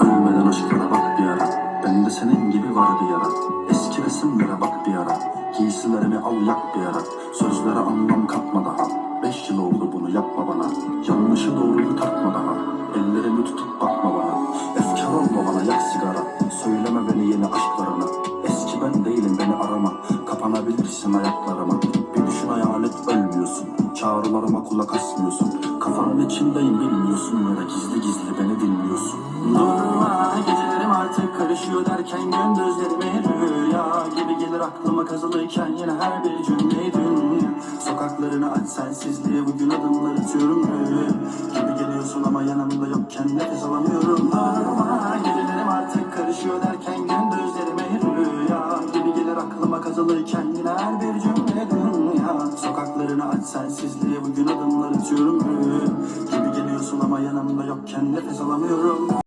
Ölmeden aşkına bak bir ara. Ben de senin gibi var bir ara Eski resimlere bak bir ara. Giysilerimi al yak bir ara. Sözlere anlam katma daha. Beş yıl oldu bunu yapma bana. Yanlışı doğruyu tartma daha. Ellerimi tutup bakma bana. Efkar olma bana yak Söyleme beni yeni aşklarına. Eski ben değilim beni arama. Kapanabilirsin ayaklarıma Çağrılarıma kulak asmıyorsun. Kafanın içindeyim bilmiyorsun. Ya da gizli gizli beni dinliyorsun. Durma gecelerim artık karışıyor derken Gündüzlerime rüya gibi gelir aklıma kazılıyken Yine her bir cümle dünya Sokaklarını aç sensizliğe bugün adımlar atıyorum. Gibi geliyorsun ama yanımda yokken nefes alamıyorum aç sensizliğe bugün adımlar atıyorum. Rüya Gibi geliyorsun ama yanımda yokken nefes alamıyorum